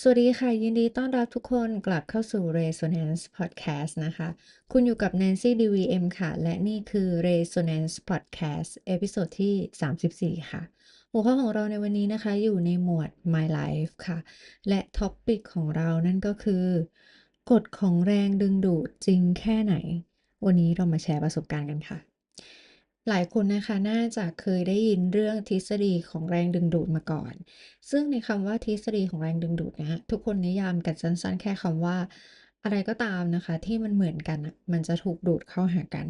สวัสดีค่ะ ยินดีต้อนรับทุกคนกลับเข้าสู่ Resonance Podcast นะคะ คุณอยู่กับ Nancy DVM ค่ะ และนี่คือ Resonance Podcast เอพิโซดที่ 34 ค่ะ หัวข้อของเราในวันนี้นะคะ อยู่ในหมวด My Life ค่ะ และท็อปิกของเรานั่นก็คือกฎของแรงดึงดูดจริงแค่ไหน วันนี้เรามาแชร์ประสบการณ์กันค่ะ หลายคนนะคะน่าจะเคยได้ยินเรื่องทฤษฎีของแรงดึงดูดมาก่อน ซึ่งในคำว่าทฤษฎีของแรงดึงดูดนะคะทุกคนนิยามกันสั้นๆ แค่คำว่า อะไรก็ตามนะคะ ที่มันเหมือนกันอะมันจะถูกดูดเข้าหากัน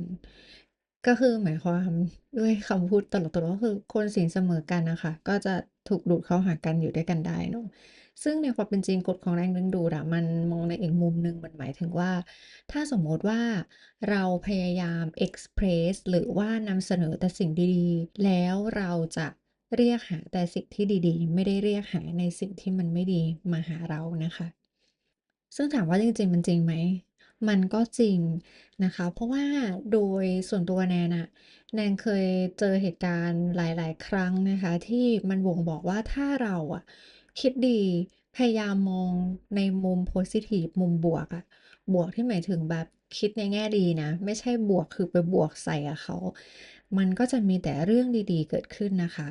ก็คือหมายความด้วยคำพูดตลกๆก็คือคนศีลเสมอกันนะคะ ก็จะถูกดูดเข้าหากันอยู่ด้วยกันได้เนาะ ซึ่งในความเป็นจริงกฎของแรงดึงดูดอะมันมองในอีกมุมหนึ่งมันหมายถึงว่า ถ้าสมมติว่าเราพยายามเอ็กซ์เพรสหรือว่านำเสนอแต่สิ่งดีๆ แล้วเราจะเรียกหาแต่สิ่งที่ดีๆ ไม่ได้เรียกหาในสิ่งที่มันไม่ดีมาหาเรานะคะ ซึ่งถามว่าจริงๆ มันจริงไหม มันก็จริงนะคะ เพราะว่าโดยส่วนตัวแนนอะแนนเคยเจอเหตุการณ์หลาย ๆ ครั้งนะคะ ที่มันบ่งบอกว่าถ้าเราอะ คิดดี พยายามมองในมุมโพซิทีฟมุมบวกอะบวกที่หมายถึงแบบคิดในแง่ดีนะ ไม่ใช่บวกคือไปบวกใส่กับเขา มันก็จะมีแต่เรื่องดีๆ เกิดขึ้นนะคะ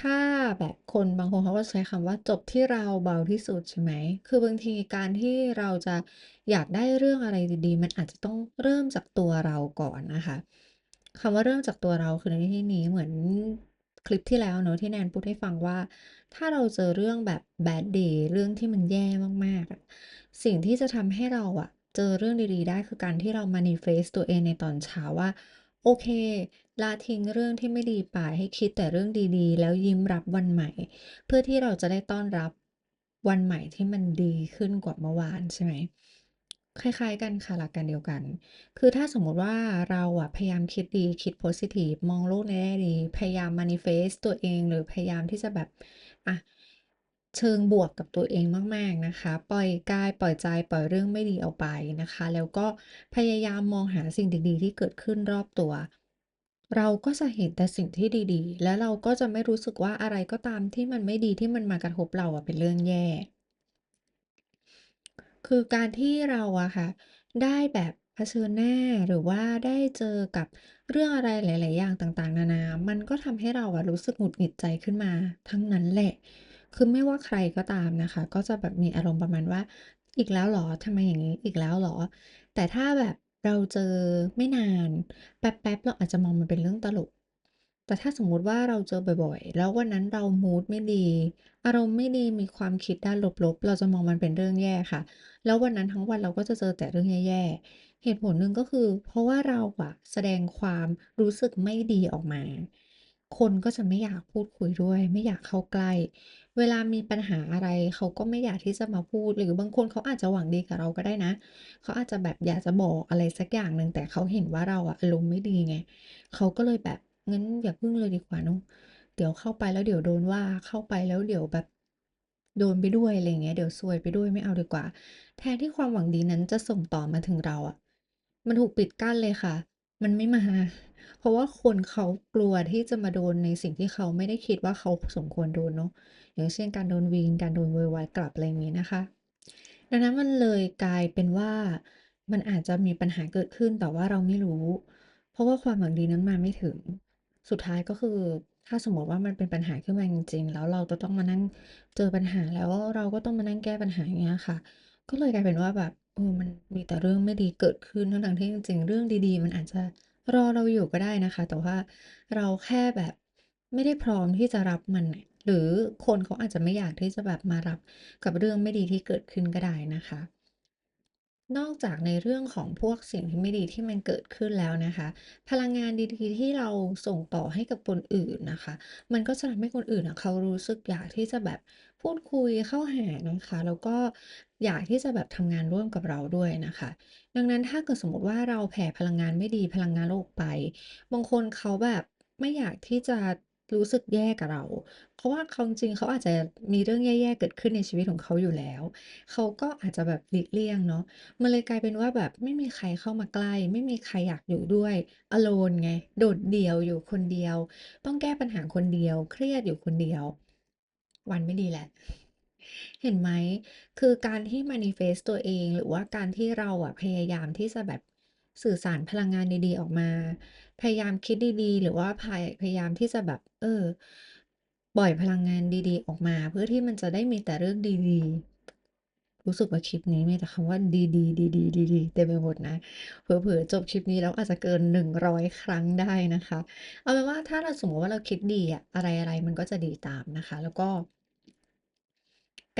ถ้าแบบคนบางคนเขาก็ใช้คำว่าจบที่เราเบาที่สุดใช่ไหม คือบางทีการที่เราจะอยากได้เรื่องอะไรดีๆ มันอาจจะต้องเริ่มจากตัวเราก่อนนะคะคำว่าเริ่มจากตัวเราคือในที่นี้เหมือน คลิปที่แล้วเนอะที่แนนพูดให้ฟังว่า ถ้าเราเจอเรื่องแบบ bad day เรื่องที่มันแย่มากๆ สิ่งที่จะทำให้เราอะเจอเรื่องดีๆ ได้คือการที่เรา manifest ตัวเองในตอนเช้าว่า โอเคละทิ้งเรื่องที่ไม่ดีไปให้คิดแต่เรื่องดีๆ แล้วยิ้มรับวันใหม่ เพื่อที่เราจะได้ต้อนรับวันใหม่ที่มันดีขึ้นกว่าเมื่อวานใช่ไหม คล้ายๆ กันค่ะหลักการเดียวกัน คือถ้าสมมติว่าเราอะพยายามคิดดีคิดโพซิทีฟมองโลกในแง่ดีพยายาม manifest ตัวเองหรือพยายามที่จะแบบอะเชิงบวกกับตัวเองมากๆนะคะ ปล่อยกายปล่อยใจปล่อยเรื่องไม่ดีออกไปนะคะ แล้วก็พยายามมองหาสิ่งดีๆ ที่เกิดขึ้นรอบตัว เราก็จะเห็นแต่สิ่งที่ดีๆ แล้วเราก็จะไม่รู้สึกว่าอะไรก็ตามที่มันไม่ดีที่มันมากระทบเราอะเป็นเรื่องแย่ คือการที่เราอะค่ะ ได้แบบเผชิญหน้า หรือว่าได้เจอกับเรื่องอะไรหลาย ๆ อย่างต่าง ๆ นานา มันก็ทำให้เราอะรู้สึกหงุดหงิดใจขึ้นมาทั้งนั้นแหละ คือไม่ว่าใครก็ตามนะคะ ก็จะแบบมีอารมณ์ประมาณว่า อีกแล้วเหรอทำไมอย่างนี้อีกแล้วเหรอ แต่ถ้าแบบเราเจอไม่นาน แป๊บ ๆ เราอาจจะมองมันเป็นเรื่องตลก แต่ถ้าสมมุติว่าเราเจอบ่อย ๆ แล้ววันนั้นเรามูดไม่ดี อารมณ์ไม่ดีมีความคิดด้านลบ ๆ เราจะมองมันเป็นเรื่องแย่ค่ะ แล้ววันนั้นทั้งวันเราก็จะเจอแต่เรื่องแย่ๆ เหตุผลหนึ่งก็คือ เพราะว่าเราอะแสดงความรู้สึกไม่ดีออกมา คนก็จะไม่อยากพูดคุยด้วย ไม่อยากเข้าใกล้ เวลามีปัญหาอะไรเขาก็ไม่อยากที่จะมาพูด หรือบางคนเขาอาจจะหวังดีกับเราก็ได้นะ เขาอาจจะแบบอยากจะบอกอะไรสักอย่างหนึ่งแต่เขาเห็นว่าเราอะอารมณ์ไม่ดีไง เขาก็เลยแบบงั้นอย่าพึ่งเลยดีกว่าเนาะเดี๋ยวเข้าไปแล้วเดี๋ยวโดนว่าเข้าไปแล้วเดี๋ยวแบบ โดนไปด้วยอะไรเงี้ยเดี๋ยวซวยไปด้วยไม่เอาดีกว่า แทนที่ความหวังดีนั้นจะส่งต่อมาถึงเราอะมันถูกปิดกั้นเลยค่ะ มันไม่มา เพราะว่าคนเขากลัวที่จะมาโดนในสิ่งที่เขาไม่ได้คิดว่าเขาสมควรโดนเนาะอย่างเช่นการโดนวีนการโดนโวยวายกลับอะไรอย่างงี้นะคะ ดังนั้นมันเลยกลายเป็นว่ามันอาจจะมีปัญหาเกิดขึ้นแต่ว่าเราไม่รู้ เพราะว่าความหวังดีนั้นมาไม่ถึง สุดท้ายก็คือ ถ้าสมมติว่ามันเป็นปัญหาขึ้นมาจริง ๆ แล้วเราจะต้องมานั่งเจอปัญหา แล้วเราก็ต้องมานั่งแก้ปัญหาอย่างเงี้ยค่ะ ก็เลยกลายเป็นว่าแบบเออมันมีแต่เรื่องไม่ดีเกิดขึ้นทั้งๆที่จริง ๆ เรื่องดีๆ มันอาจจะรอเราอยู่ก็ได้นะคะ แต่ว่าเราแค่แบบไม่ได้พร้อมที่จะรับมัน หรือคนเขาอาจจะไม่อยากที่จะแบบมารับกับเรื่องไม่ดีที่เกิดขึ้นก็ได้นะคะ นอกจากในเรื่องของพวกสิ่งที่ไม่ดีที่มันเกิดขึ้นแล้วนะคะ พลังงานดีๆ ที่เราส่งต่อให้กับคนอื่นนะคะ มันก็จะทำให้คนอื่นอะเขารู้สึกอยากที่จะแบบพูดคุยเข้าหานะคะ แล้วก็อยากที่จะแบบทำงานร่วมกับเราด้วยนะคะ ดังนั้นถ้าเกิดสมมติว่าเราแผ่พลังงานไม่ดีพลังงานลบออกไป บางคนเขาแบบไม่อยากที่จะ รู้สึกแย่กับเรา เพราะว่าเขาจริงๆเขาอาจจะมีเรื่องแย่ๆเกิดขึ้นในชีวิตของเขาอยู่แล้ว เขาก็อาจจะแบบหลีกเลี่ยงเนาะมันเลยกลายเป็นว่าแบบไม่มีใครเข้ามาใกล้ ไม่มีใครอยากอยู่ด้วย alone ไง โดดเดี่ยวอยู่คนเดียว ต้องแก้ปัญหาคนเดียว เครียดอยู่คนเดียว วันไม่ดีแหละเห็นไหม คือการที่ manifest ตัวเอง หรือว่าการที่เราอะพยายามที่จะแบบ สื่อสารพลังงานดีๆออกมา พยายามคิดดีๆ หรือว่าพายพยายามที่จะแบบ เออปล่อยพลังงานดีๆ ออกมา เพื่อที่มันจะได้มีแต่เรื่องดีๆ รู้สึกว่าคลิปนี้มีแต่คำว่าดีๆดีๆดีๆเต็มไปหมดนะเผลอๆจบคลิปนี้แล้วอาจจะเกิน100ครั้งได้นะคะ เอาเป็นว่าถ้าเราสมมติว่าเราคิดดีอะอะไรๆมันก็จะดีตามนะคะ แล้วก็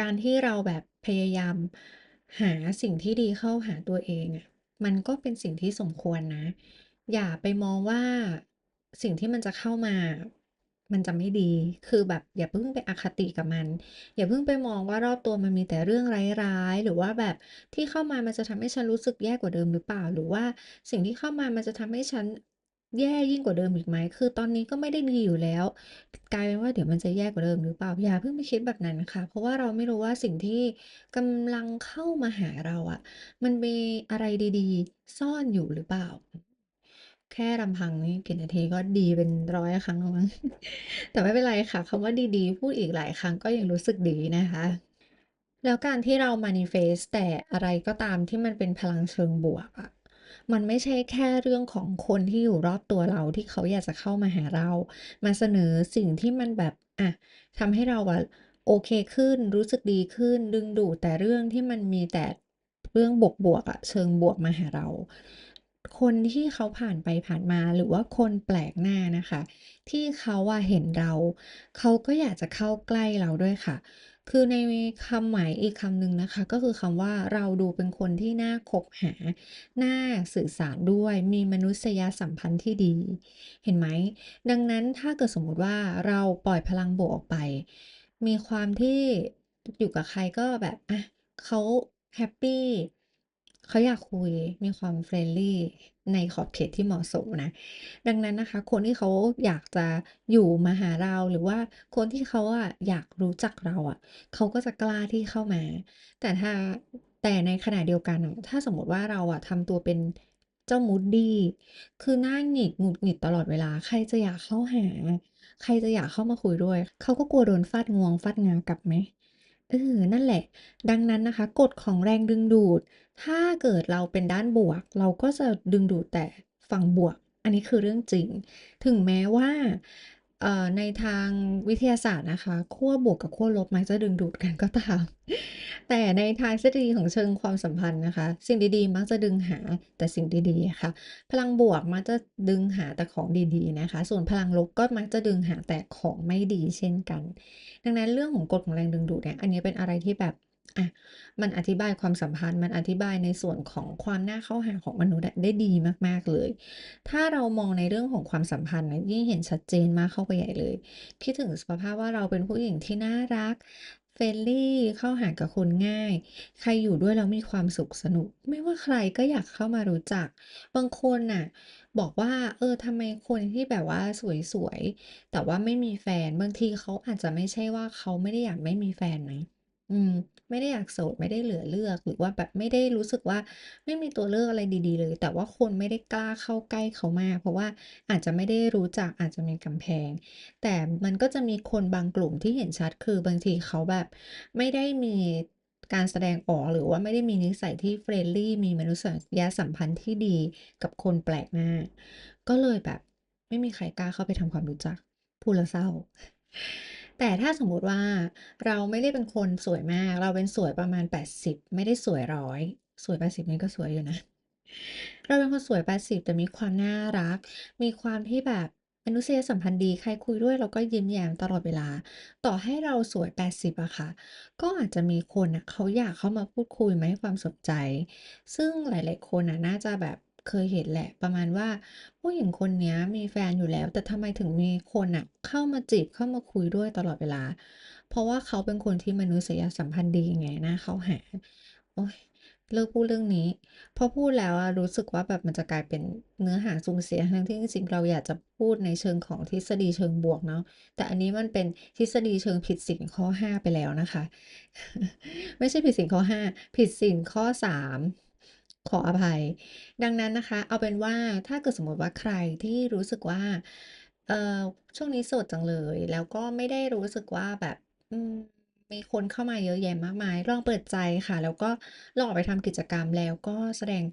การที่เราแบบพยายามหาสิ่งที่ดีเข้าหาตัวเองอะ มันก็เป็นสิ่งที่สมควรนะ อย่าไปมองว่าสิ่งที่มันจะเข้ามา มันจะไม่ดี คือแบบอย่าเพิ่งไปอคติกับมัน อย่าเพิ่งไปมองว่ารอบตัวมันมีแต่เรื่องร้ายๆ หรือว่าแบบที่เข้ามามันจะทำให้ฉันรู้สึกแย่กว่าเดิมหรือเปล่า หรือว่าสิ่งที่เข้ามามันจะทำให้ฉัน แย่ยิ่งกว่าเดิมอีกไหม คือตอนนี้ก็ไม่ได้ดีอยู่แล้ว กลายเป็นว่าเดี๋ยวมันจะแย่กว่าเดิมหรือเปล่า อย่าเพิ่งไปคิดแบบนั้นค่ะ เพราะว่าเราไม่รู้ว่าสิ่งที่กำลังเข้ามาหาเราอะมันมีอะไรดีๆ ซ่อนอยู่หรือเปล่า แค่ลำพังนี่กี่นาทีก็ดีเป็น100ครั้งแล้วมั้ง แต่ไม่เป็นไรค่ะคำว่าดีๆ พูดอีกหลายครั้งก็ยังรู้สึกดีนะคะแล้วการที่เรา manifest แต่อะไรก็ตามที่มันเป็นพลังเชิงบวกอะ มันไม่ใช่แค่เรื่องของคนที่อยู่รอบตัวเราที่เขาอยากจะเข้ามาหาเรา มาเสนอสิ่งที่มันแบบอะทำให้เราอะโอเคขึ้นรู้สึกดีขึ้นดึงดูดแต่เรื่องที่มันมีแต่เรื่องบวกๆอะเชิงบวกมาหาเรา คนที่เขาผ่านไปผ่านมาหรือว่าคนแปลกหน้านะคะ ที่เขาอะเห็นเรา เขาก็อยากจะเข้าใกล้เราด้วยค่ะ คือในคำหมายอีกคำหนึ่งนะคะ ก็คือคำว่าเราดูเป็นคนที่น่าคบหา น่าสื่อสารด้วยมีมนุษยสัมพันธ์ที่ดี เห็นไหม ดังนั้นถ้าเกิดสมมติว่าเราปล่อยพลังบวกออกไป มีความที่อยู่กับใครก็แบบอะเขาแฮปปี้เขาอยากคุยมีความ friendly ในขอบเขตที่เหมาะสมนะ ดังนั้นนะคะ คนที่เขาอยากจะอยู่มาหาเราหรือว่าคนที่เขาอะอยากรู้จักเราอะเขาก็จะกล้าที่เข้ามา แต่ถ้าแต่ในขณะเดียวกันน่ะถ้าสมมติว่าเราอะทำตัวเป็นเจ้า moody คือหน้าหงิกหงุดหงิดตลอดเวลา ใครจะอยากเข้าหา ใครจะอยากเข้ามาคุยด้วย เขาก็กลัวโดนฟาดงวงฟาดงากลับไหม เออนั่นแหละ ดังนั้นนะคะ กฎของแรงดึงดูด ถ้าเกิดเราเป็นด้านบวก เราก็จะดึงดูดแต่ฝั่งบวก อันนี้คือเรื่องจริง ถึงแม้ว่า ในทางวิทยาศาสตร์นะคะขั้วบวกกับขั้วลบมักจะดึงดูดกันก็ตาม แต่ในทางทฤษฎีของเชิงความสัมพันธ์นะคะ สิ่งดีๆ มักจะดึงหาแต่สิ่งดีๆค่ะ พลังบวกมักจะดึงหาแต่ของดีๆนะคะ ส่วนพลังลบก็มักจะดึงหาแต่ของไม่ดีเช่นกัน ดังนั้นเรื่องของกฎของแรงดึงดูดเนี่ยอันนี้เป็นอะไรที่แบบ อะมันอธิบายความสัมพันธ์มันอธิบายในส่วนของความน่าเข้าหาของมนุษย์ได้ดีมาก ๆเลย ถ้าเรามองในเรื่องของความสัมพันธ์นะยิ่งเห็นชัดเจนมากเข้าไปใหญ่เลย คิดถึงสภาพว่าเราเป็นผู้หญิงที่น่ารัก friendly เข้าหากับคนง่าย ใครอยู่ด้วยแล้วมีความสุขสนุก ไม่ว่าใครก็อยากเข้ามารู้จัก บางคนน่ะ บอกว่า เออทำไมคนที่แบบว่าสวยๆ แต่ว่าไม่มีแฟน บางทีเขาอาจจะไม่ใช่ว่าเขาไม่ได้อยากไม่มีแฟนนะอืม ไม่ได้อยากโสดไม่ได้เหลือเลือก หรือว่าแบบไม่ได้รู้สึกว่าไม่มีตัวเลือกอะไรดี ๆ เลย แต่ว่าคนไม่ได้กล้าเข้าใกล้เขามาก เพราะว่าอาจจะไม่ได้รู้จักอาจจะมีกำแพง แต่มันก็จะมีคนบางกลุ่มที่เห็นชัดคือบางทีเขาแบบไม่ได้มีการแสดงออกหรือว่าไม่ได้มีนิสัยที่ friendly มีมนุษยสัมพันธ์ที่ดีกับคนแปลกหน้า ก็เลยแบบไม่มีใครกล้าเข้าไปทำความรู้จักพูดแล้วเศร้า แต่ถ้าสมมุติว่าเราไม่ได้เป็นคนสวยมาก เราเป็นสวยประมาณ 80 ไม่ได้สวย100สวย 80 นี่ก็สวยอยู่นะ เราเป็นคนสวย 80 แต่มีความน่ารัก มีความที่แบบมนุษยสัมพันธ์ดีใครคุยด้วยเราก็ยิ้มแย้มตลอดเวลา ต่อให้เราสวย 80อะค่ะ ก็อาจจะมีคนน่ะเขาอยากเข้ามาพูดคุยมให้ความสนใจ ซึ่งหลาย ๆ คนน่ะน่าจะแบบ เคยเห็นแหละ ประมาณว่าผู้หญิงคนนี้มีแฟนอยู่แล้ว แต่ทำไมถึงมีคนน่ะเข้ามาจีบเข้ามาคุยด้วยตลอดเวลา เพราะว่าเขาเป็นคนที่มนุษยสัมพันธ์ดีไงน่าเขาหาโอ๊ยเลิกพูดเรื่องนี้พราะพูดแล้วรู้สึกว่าแบบมันจะกลายเป็นเนื้อหาสุ่มเสียทั้งที่จริงเราอยากจะพูดในเชิงของทฤษฎีเชิงบวกเนาะ แต่อันนี้มันเป็นทฤษฎีเชิงผิดศีลข้อ 5 ไปแล้วนะคะ ไม่ใช่ผิดศีลข้อ 5 ผิดศีลข้อ 3 ขออภัย ดังนั้นนะคะ เอาเป็นว่าถ้าเกิดสมมติว่าใครที่รู้สึกว่า เอ่อ ช่วงนี้โสดจังเลย แล้วก็ไม่ได้รู้สึกว่าแบบ อืม มีคนเข้ามาเยอะแยะมากมาย ลองเปิดใจค่ะ แล้วก็ลองออกไปทำกิจกรรม แล้วก็แสดง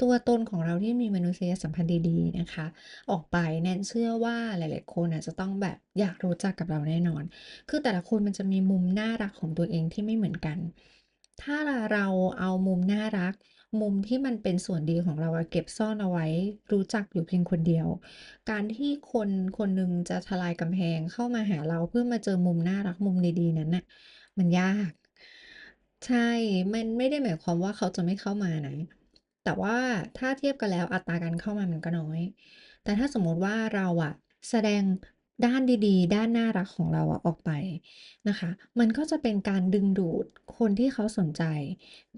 ตัวตนของเราที่มีมนุษยสัมพันธ์ดี ๆ นะคะ ออกไป แนนเชื่อว่าหลาย ๆ คนน่ะจะต้องแบบอยากรู้จักกับเราแน่นอน คือแต่ละคนมันจะมีมุมน่ารักของตัวเองที่ไม่เหมือนกัน ถ้าเราเอามุมน่ารัก มุมที่มันเป็นส่วนดีของเราเก็บซ่อนเอาไว้ รู้จักอยู่เพียงคนเดียว การที่คนคนหนึ่งจะทลายกำแพงเข้ามาหาเราเพื่อมาเจอมุมน่ารักมุมดีๆนั้นน่ะมันยาก ใช่ มันไม่ได้หมายความว่าเขาจะไม่เข้ามานะแต่ว่าถ้าเทียบกันแล้วอัตราการเข้ามามันก็น้อย แต่ถ้าสมมติว่าเราอะแสดง ด้านดีๆ ด้านน่ารักของเราอะออกไปนะคะ มันก็จะเป็นการดึงดูดคนที่เขาสนใจ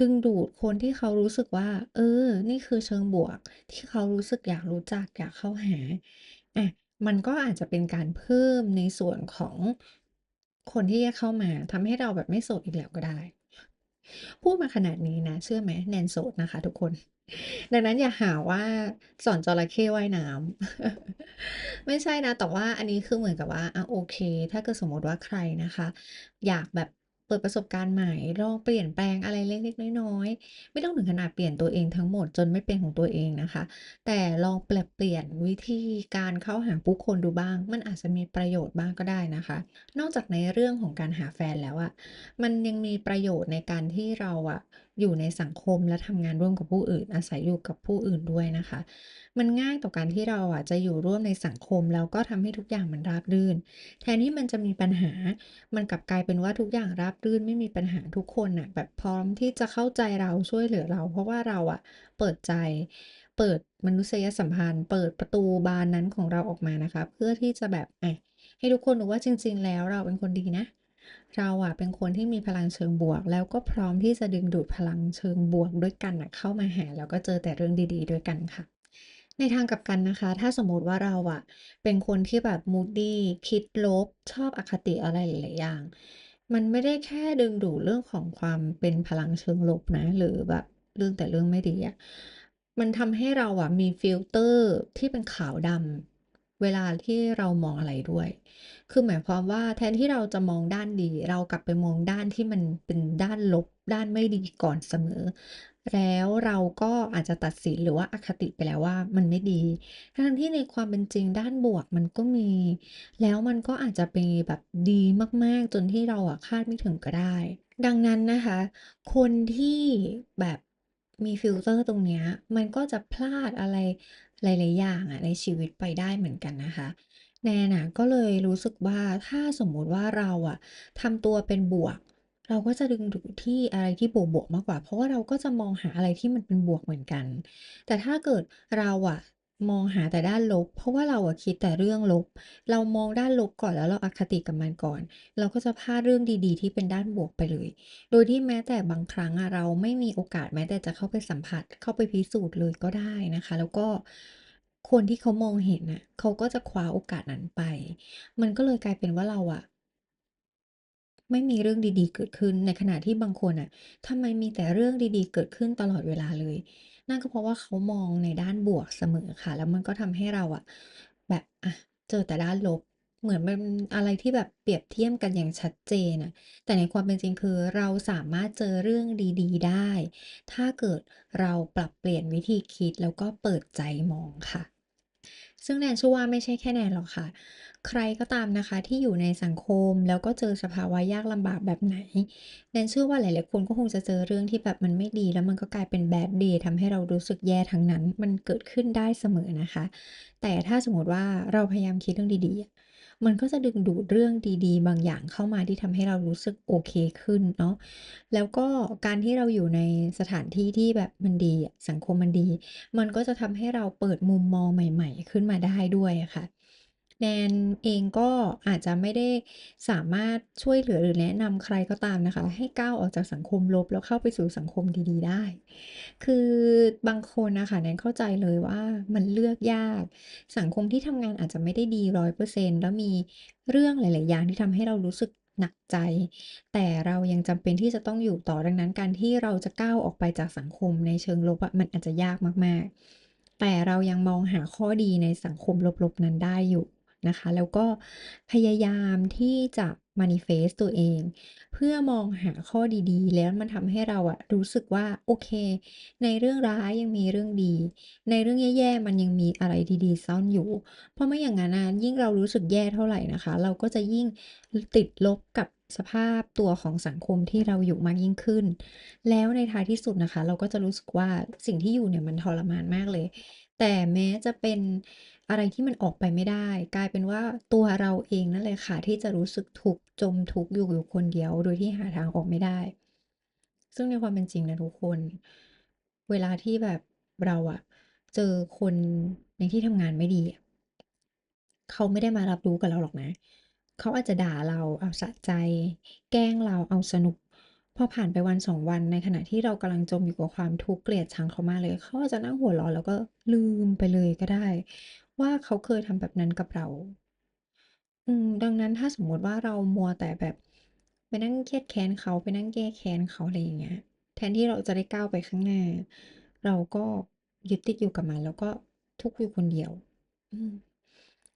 ดึงดูดคนที่เขารู้สึกว่า เออ นี่คือเชิงบวก ที่เขารู้สึกอยากรู้จักอยากเข้าหาอะมันก็อาจจะเป็นการเพิ่มในส่วนของคนที่จะเข้ามาทำให้เราแบบไม่โสดอีกแล้วก็ได้ พูดมาขนาดนี้นะ เชื่อไหมแนนโสดนะคะทุกคน ดังนั้นอย่าหาว่าสอนจระเข้ว่ายน้ำไม่ใช่นะ แต่ว่าอันนี้คือเหมือนกับว่าอะโอเค ถ้าเกิดสมมติว่าใครนะคะ อยากแบบเปิดประสบการณ์ใหม่ลองเปลี่ยนแปลงอะไรเล็กๆน้อยๆไม่ต้องถึงขนาดเปลี่ยนตัวเองทั้งหมดจนไม่เป็นของตัวเองนะคะ แต่ลองปรับเปลี่ยนวิธีการเข้าหาผู้คนดูบ้าง มันอาจจะมีประโยชน์บ้างก็ได้นะคะ นอกจากในเรื่องของการหาแฟนแล้วอะมันยังมีประโยชน์ในการที่เราอะ อยู่ในสังคมและทำงานร่วมกับผู้อื่น อาศัยอยู่กับผู้อื่นด้วยนะคะ มันง่ายต่อการที่เราอะจะอยู่ร่วมในสังคม แล้วก็ทำให้ทุกอย่างมันราบรื่น แทนที่มันจะมีปัญหา มันกลับกลายเป็นว่าทุกอย่างราบรื่นไม่มีปัญหาทุกคนน่ะแบบพร้อมที่จะเข้าใจเราช่วยเหลือเรา เพราะว่าเราอะเปิดใจ เปิดมนุษยสัมพันธ์ เปิดประตูบานนั้นของเราออกมานะคะ เพื่อที่จะแบบอะให้ทุกคนรู้ว่าจริง ๆ แล้วเราเป็นคนดีนะ เราอะเป็นคนที่มีพลังเชิงบวก แล้วก็พร้อมที่จะดึงดูดพลังเชิงบวกด้วยกันน่ะเข้ามาหาแล้วก็เจอแต่เรื่องดีๆ ด้วยกันค่ะ ในทางกลับกันนะคะ ถ้าสมมติว่าเราอะเป็นคนที่แบบ moody คิดลบ ชอบอคติอะไรหลายๆอย่าง มันไม่ได้แค่ดึงดูดเรื่องของความเป็นพลังเชิงลบนะ หรือแบบเรื่องแต่เรื่องไม่ดีอะมันทำให้เราอะมีฟิลเตอร์ที่เป็นขาวดำ เวลาที่เรามองอะไรด้วย คือหมายความว่าแทนที่เราจะมองด้านดี เรากลับไปมองด้านที่มันเป็นด้านลบ ด้านไม่ดีก่อนเสมอ แล้วเราก็อาจจะตัดสินหรือว่าอคติไปแล้วว่ามันไม่ดี ทั้งที่ในความเป็นจริงด้านบวกมันก็มี แล้วมันก็อาจจะมีแบบดีมากๆ จนที่เราอะคาดไม่ถึงก็ได้ ดังนั้นนะคะ คนที่แบบมีฟิลเตอร์ตรงเนี้ยมันก็จะพลาดอะไร หลายๆอย่างอะในชีวิตไปได้เหมือนกันนะคะ แนน่ะก็เลยรู้สึกว่าถ้าสมมุติว่าเราอะทำตัวเป็นบวก เราก็จะดึงดูดที่อะไรที่บวกๆมากกว่า เพราะว่าเราก็จะมองหาอะไรที่มันเป็นบวกเหมือนกัน แต่ถ้าเกิดเราอะ มองหาแต่ด้านลบ เพราะว่าเราอะคิดแต่เรื่องลบ เรามองด้านลบก่อนแล้วเราอคติกับมันก่อน เราก็จะพลาดเรื่องดีๆ ที่เป็นด้านบวกไปเลย โดยที่แม้แต่บางครั้งอะเราไม่มีโอกาสแม้แต่จะเข้าไปสัมผัส เข้าไปพิสูจน์เลยก็ได้นะคะ แล้วก็คนที่เขามองเห็นน่ะเขาก็จะคว้าโอกาสนั้นไป มันก็เลยกลายเป็นว่าเราอะไม่มีเรื่องดีๆ เกิดขึ้นในขณะที่บางคนน่ะทำไมมีแต่เรื่องดีๆ เกิดขึ้นตลอดเวลาเลย นั่นก็เพราะว่าเขามองในด้านบวกเสมอค่ะ แล้วมันก็ทำให้เราอะแบบอะเจอแต่ด้านลบเหมือนมันอะไรที่แบบเปรียบเทียบกันอย่างชัดเจนอะแต่ในความเป็นจริงคือเราสามารถเจอเรื่องดี ๆ ได้ ถ้าเกิดเราปรับเปลี่ยนวิธีคิดแล้วก็เปิดใจมองค่ะ ซึ่งแนนเชื่อว่าไม่ใช่แค่แนนหรอกค่ะ ใครก็ตามนะคะที่อยู่ในสังคมแล้วก็เจอสภาวะยากลำบากแบบไหนแนนเชื่อว่าหลายๆคนก็คงจะเจอเรื่องที่แบบมันไม่ดี แล้วมันก็กลายเป็นแบดเดย์ทำให้เรารู้สึกแย่ทั้งนั้น มันเกิดขึ้นได้เสมอนะคะ แต่ถ้าสมมติว่าเราพยายามคิดเรื่องดีๆ มันก็จะดึงดูดเรื่องดีๆ บางอย่างเข้ามาที่ทำให้เรารู้สึกโอเคขึ้นเนาะแล้วก็การที่เราอยู่ในสถานที่ที่แบบมันดีสังคมมันดี มันก็จะทำให้เราเปิดมุมมองใหม่ ๆ ขึ้นมาได้ด้วยค่ะ แนนเองก็อาจจะไม่ได้สามารถช่วยเหลือหรือแนะนำใครก็ตามนะคะ ให้ก้าวออกจากสังคมลบแล้วเข้าไปสู่สังคมดีๆได้ คือบางคนนะคะแนนเข้าใจเลยว่ามันเลือกยาก สังคมที่ทำงานอาจจะไม่ได้ดี100%แล้วมีเรื่องหลาย ๆ อย่างที่ทำให้เรารู้สึกหนักใจ แต่เรายังจำเป็นที่จะต้องอยู่ต่อดังนั้น การที่เราจะก้าวออกไปจากสังคมในเชิงลบอะมันอาจจะยากมาก ๆ แต่เรายังมองหาข้อดีในสังคมลบ ๆ นั้นได้อยู่ นะคะ แล้วก็พยายามที่จะ manifest ตัวเอง เพื่อมองหาข้อดีๆ แล้วมันทำให้เราอะรู้สึกว่าโอเค ในเรื่องร้ายยังมีเรื่องดี ในเรื่องแย่ๆมันยังมีอะไรดีๆซ่อนอยู่ เพราะไม่อย่างงั้นนะยิ่งเรารู้สึกแย่เท่าไหร่นะคะ เราก็จะยิ่งติดลบกับสภาพตัวของสังคมที่เราอยู่มากยิ่งขึ้น แล้วในท้ายที่สุดนะคะ เราก็จะรู้สึกว่าสิ่งที่อยู่เนี่ยมันทรมานมากเลย แต่แม้จะเป็น อะไรที่มันออกไปไม่ได้ กลายเป็นว่าตัวเราเองนั่นแหละค่ะ ที่จะรู้สึกทุกข์จมทุกข์อยู่อยู่คนเดียว โดยที่หาทางออกไม่ได้ ซึ่งในความเป็นจริงนะทุกคน เวลาที่แบบเราอะเจอคนในที่ทำงานไม่ดี เขาไม่ได้มารับรู้กับเราหรอกนะ เขาอาจจะด่าเราเอาสะใจ แกล้งเราเอาสนุกพอผ่านไป1-2วันในขณะที่เรากำลังจมอยู่กับความทุกข์เกลียดชังเขามากเลย เขาอาจจะนั่งหัวเราะแล้วก็ลืมไปเลยก็ได้ ว่าเขาเคยทำแบบนั้นกับเรา อืม ดังนั้นถ้าสมมติว่าเรามัวแต่แบบไปนั่งเครียดแค้นเขาไปนั่งแก้แค้นเขาอะไรอย่างเงี้ย แทนที่เราจะได้ก้าวไปข้างหน้า เราก็ยึดติดอยู่กับมันแล้วก็ทุกข์อยู่คนเดียว อืม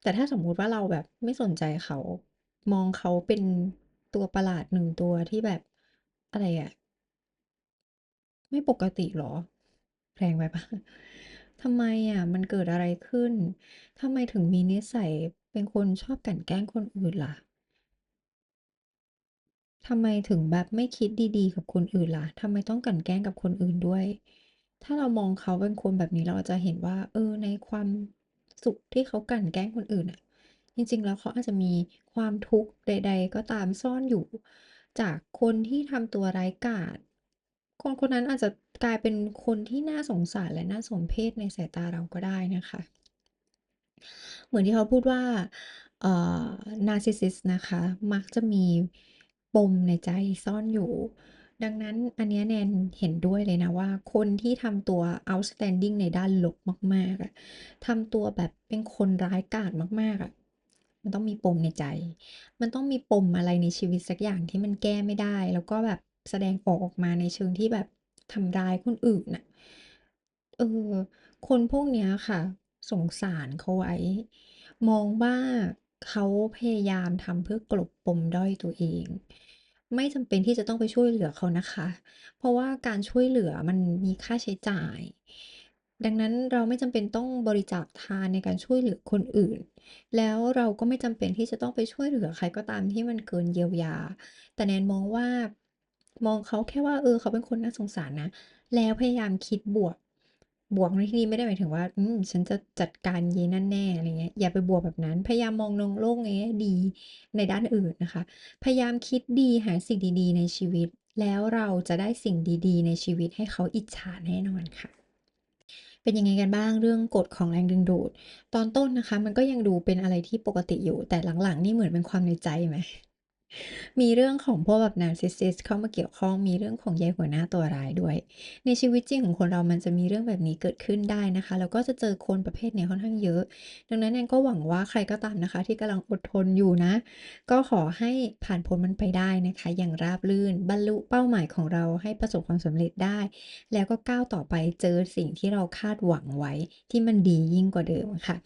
แต่ถ้าสมมุติว่าเราแบบไม่สนใจเขา มองเขาเป็นตัวประหลาด1ตัวที่แบบอะไรอะไม่ปกติหรอ แรงไปปล่า? ทำไมอะ มันเกิดอะไรขึ้น ทำไมถึงมีนิสัยเป็นคนชอบกลั่นแกล้งคนอื่นล่ะ?ทำไมถึงแบบไม่คิดดีๆ กับคนอื่นล่ะ ทำไมต้องกลั่นแกล้งกับคนอื่นด้วย ถ้าเรามองเขาเป็นคนแบบนี้เราอาจจะเห็นว่า เออ ในความสุขที่เขากลั่นแกล้งคนอื่นน่ะ จริงๆ แล้วเขาอาจจะมีความทุกข์ใด ๆ ก็ตามซ่อนอยู่ จากคนที่ทำตัวร้ายกาจ คนคนนั้นอาจจะกลายเป็นคนที่น่าสงสารและน่าสมเพชในสายตาเราก็ได้นะคะ เหมือนที่เขาพูดว่าเอ่อ Narcissist นะคะ มักจะมีปมในใจซ่อนอยู่ ดังนั้นอันนี้แนนเห็นด้วยเลยนะว่า คนที่ทำตัว outstanding ในด้านลบมากๆทำตัวแบบเป็นคนร้ายกาจมากๆมันต้องมีปมในใจ มันต้องมีปมอะไรในชีวิตสักอย่างที่มันแก้ไม่ได้ แล้วก็แบบ แสดงออกออกมาในเชิงที่แบบทำร้ายคนอื่นน่ะ เออ คนพวกเนี้ยค่ะ สงสารเขาไว้ มองว่าเขาพยายามทำเพื่อกลบปมด้อยตัวเอง ไม่จำเป็นที่จะต้องไปช่วยเหลือเขานะคะ เพราะว่าการช่วยเหลือมันมีค่าใช้จ่าย ดังนั้นเราไม่จำเป็นต้องบริจาคทานในการช่วยเหลือคนอื่น แล้วเราก็ไม่จำเป็นที่จะต้องไปช่วยเหลือใครก็ตามที่มันเกินเยียวยา แต่แนนมองว่า มองเขาแค่ว่าเออเขาเป็นคนน่าสงสารนะ แล้วพยายามคิดบวก บวกในที่นี้ไม่ได้หมายถึงว่า อืมฉันจะจัดการเยนั่นแน่อะไรเงี้ยอย่าไปบวกแบบนั้น พยายามมองนงโลกในแง่ดีในด้านอื่นนะคะ พยายามคิดดีหาสิ่งดีๆ ในชีวิต แล้วเราจะได้สิ่งดีๆ ในชีวิตให้เขาอิจฉาแน่นอนค่ะเป็นยังไงกันบ้างเรื่องกฎของแรงดึงดูด ตอนต้นนะคะ มันก็ยังดูเป็นอะไรที่ปกติอยู่ แต่หลังๆ นี่เหมือนเป็นความในใจไหม มีเรื่องของพวกแบบ Narcissist เข้ามาเกี่ยวข้อง มีเรื่องของยายหัวหน้าตัวร้ายด้วย ในชีวิตจริงของคนเรามันจะมีเรื่องแบบนี้เกิดขึ้นได้นะคะ แล้วก็จะเจอคนประเภทเนี้ยค่อนข้างเยอะ ดังนั้นแนนก็หวังว่าใครก็ตามนะคะ ที่กำลังอดทนอยู่นะ ก็ขอให้ผ่านพ้นมันไปได้นะคะ อย่างราบรื่น บรรลุเป้าหมายของเราให้ประสบความสำเร็จได้ แล้วก็ก้าวต่อไปเจอสิ่งที่เราคาดหวังไว้ที่มันดียิ่งกว่าเดิมค่ะ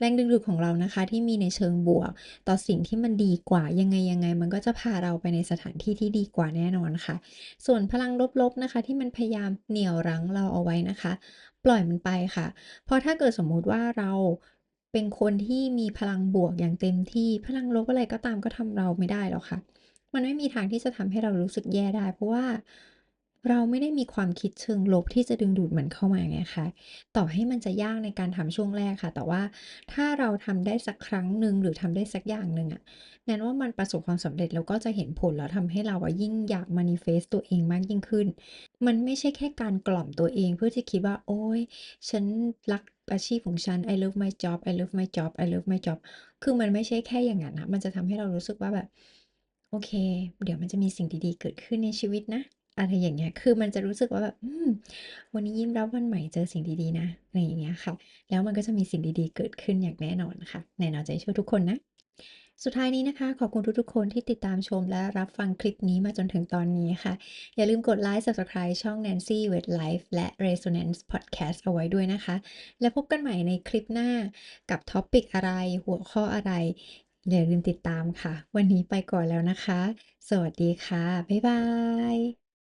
แรงดึงดูดของเรานะคะ ที่มีในเชิงบวก ต่อสิ่งที่มันดีกว่ายังไงๆมันก็จะพาเราไปในสถานที่ที่ดีกว่าแน่นอนค่ะ ส่วนพลังลบๆนะคะ ที่มันพยายามเหนี่ยวรั้งเราเอาไว้นะคะ ปล่อยมันไปค่ะ เพราะถ้าเกิดสมมุติว่าเราเป็นคนที่มีพลังบวกอย่างเต็มที่พลังลบอะไรก็ตามก็ทำเราไม่ได้หรอกค่ะ มันไม่มีทางที่จะทำให้เรารู้สึกแย่ได้ เพราะว่า เราไม่ได้มีความคิดเชิงลบที่จะดึงดูดมันเข้ามาไงคะต่อให้มันจะยากในการทำช่วงแรกค่ะ แต่ว่าถ้าเราทำได้สักครั้งหนึ่งหรือทำได้สักอย่างหนึ่งอะแนนว่ามันประสบความสำเร็จแล้วก็จะเห็นผลแล้วทำให้เราอะยิ่งอยาก manifest ตัวเองมากยิ่งขึ้น มันไม่ใช่แค่การกล่อมตัวเอง เพื่อที่คิดว่า โอ๊ยฉันรักอาชีพของฉัน I love my job I love my job I love my job คือมันไม่ใช่แค่อย่างงั้นนะมันจะทำให้เรารู้สึกว่าแบบ โอเค เดี๋ยวมันจะมีสิ่งดีๆ เกิดขึ้นในชีวิตนะ อะไรอย่างเงี้ย คือมันจะรู้สึกว่าแบบวันนี้ยิ้มรับวันใหม่เจอสิ่งดีๆนะอะไรอย่างเงี้ยค่ะ แล้วมันก็จะมีสิ่งดีๆ เกิดขึ้นอย่างแน่นอนค่ะแน่นอาใจช่วยทุกคนนะ สุดท้ายนี้นะคะ ขอบคุณทุกๆคนที่ติดตามชมและรับฟังคลิปนี้มาจนถึงตอนนี้ค่ะ อย่าลืมกดไลค์ Subscribe ช่อง Nancy with Life และ Resonance Podcast เอาไว้ด้วยนะคะ แล้วพบกันใหม่ในคลิปหน้ากับ topic อะไร หัวข้ออะไรอย่าลืมติดตามค่ะ วันนี้ไปก่อนแล้วนะคะ สวัสดีค่ะ บ๊ายบาย